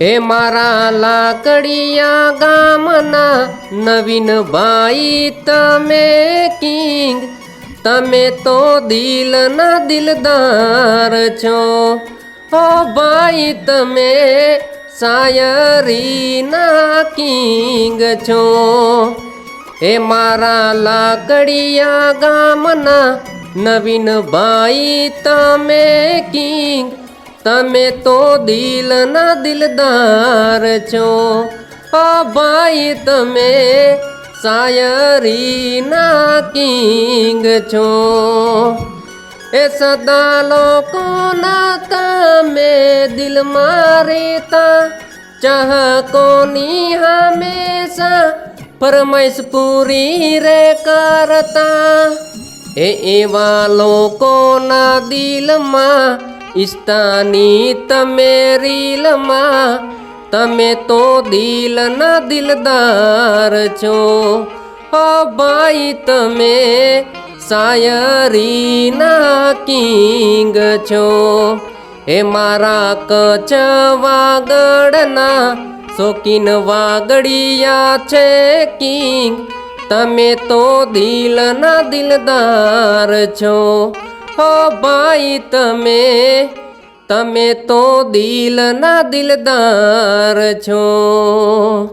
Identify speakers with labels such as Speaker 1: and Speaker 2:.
Speaker 1: હે મારા લાકડિયા ગામના નવીન ભાઈ તમે કિંગ. તમે તો દિલના દિલદાર છો. ઓ ભાઈ, તમે શાયરીના કિંગ છો. હે મારા લાકડિયા ગામના નવીન ભાઈ તમે કિંગ. તમે તો દિલના દિલદાર છો. ઓ ભાઈ, તમે શાયરીના કિંગ છો. એ સદા લોકોના તમે દિલમાં રહેતા ચાહકોની હંમેશા ફરમાઈશ પૂરી રે કરતા. એ એવા લોકોના દિલમાં ઈસ્તાની તમે રીલમાં, તમે તો દિલના દિલદાર છો. હો ભાઈ, તમે શાયરીના કિંગ છો. એ મારા કચ વાગડના, શોકીન વાગડિયા છે કિંગ. તમે તો દિલના દિલદાર છો. હો ભાઈ તમે તમે તો દિલના દિલદાર છો.